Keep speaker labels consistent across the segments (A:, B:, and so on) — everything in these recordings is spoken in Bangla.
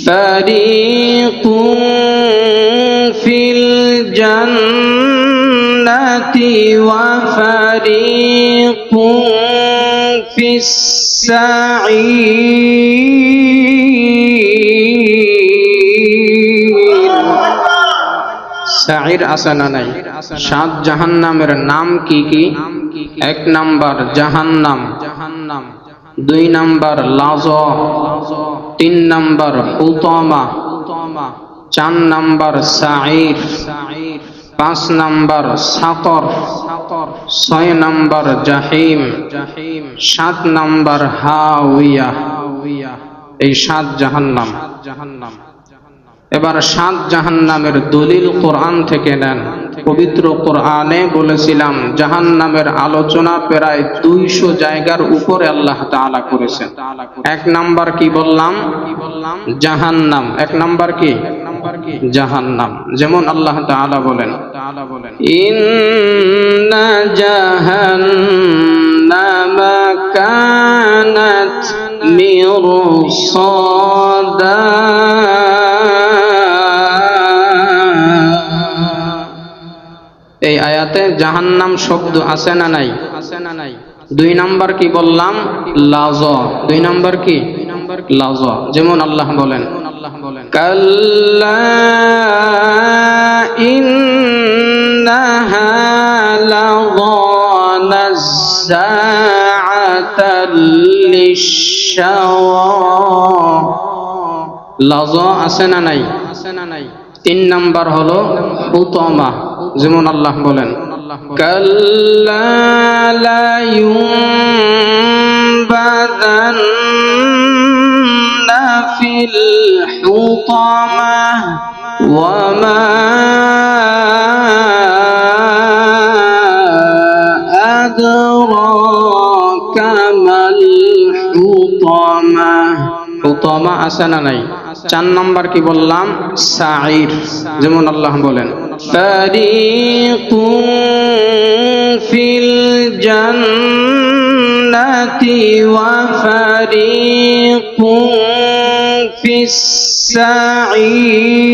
A: فريق في الجنة وفريق في السعير সাইর আছে না নাই সাত জাহান্নামের নাম কি কি এক নাম্বার জাহান্নাম জাহান্নাম দুই নাম্বার লাজ, তিন নাম্বার হুতমা চার নাম্বার সাইর পাঁচ নাম্বার সাতর, ছয় নাম্বার জাহিম জাহিম সাত নাম্বার হাউইয়া এই সাত জাহান্নাম। এবার সাত জাহান্নামের দলিল কোরআন থেকে নেন। পবিত্র কোরআনে বলেছিলাম, জাহান্নামের আলোচনা প্রায় দুইশো জায়গার উপরে আল্লাহ তাআলা করেছেন। এক নাম্বার কি বললাম? জাহান্নাম। এক নাম্বার কি? জাহান্নাম। যেমন আল্লাহ তাআলা বলেন বলেন ইন্না জাহান্নামা কানাত মিরসাদা এই আয়াতে জাহান্নাম শব্দ আছে না নাই? আছে না নাই দুই নাম্বার কি বললাম? লাজ। দুই নাম্বার কি? লাজ। যেমন আল্লাহ বলেন। আল্লাহ বলেন কাল্লা লাজ আছে না নাই আছে না নাই? তিন নাম্বার হলো উতমা। যেমন আল্লাহ বলেন হুতামা আছে না নাই? চার নম্বর কি বললাম? সাইর যেমন আল্লাহ বলেন। ফারিকুম ফিল জান্নাতি ওয়া ফারিকুম ফিস সাইর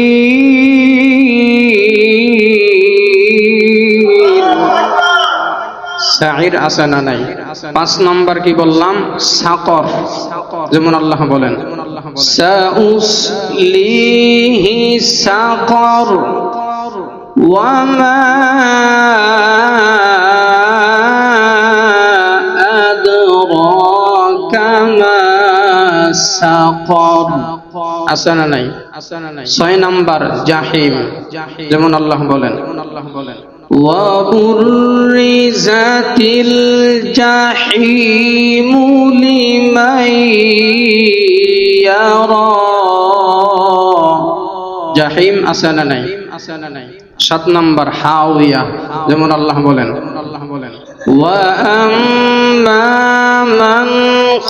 A: সাইর আছে না নাই পাঁচ নাম্বার কি বললাম সাকর যেমন আল্লাহ বলেন সাউসলিহি সাকর ওয়ামা আদরাকা মা সাকর আছে না নাই ছয় নাম্বার জাহিম যেমন আল্লাহ বলেন আল্লাহ বলেন وبرزت الجحيم لمن يرى জাহিম আছে না নাই সাত নাম্বার হাউইয়া যেমন আল্লাহ বলেন আল্লাহ বলেন وأما من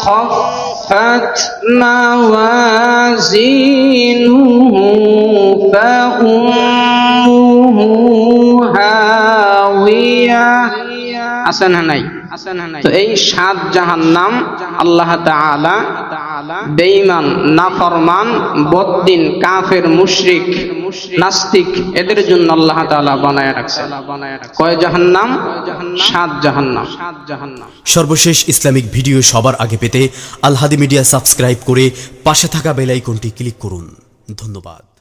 A: خفت موازينه فأمه হাওয়া আছে না নাই তো এই সাত জাহান্নাম আল্লাহ তাআলা বেঈমান নাফরমান বদ্দিন কাফের মুশরিক নাস্তিক এদের জন্য আল্লাহ তাআলা বানায় রাখছে। কয় জাহান্নাম সাত জাহান্নাম? সাত জাহান্নাম।
B: সর্বশেষ ইসলামিক ভিডিও সবার আগে পেতে আলহাদি মিডিয়া সাবস্ক্রাইব করে পাশে থাকা বেল আইকনটি ক্লিক করুন। ধন্যবাদ।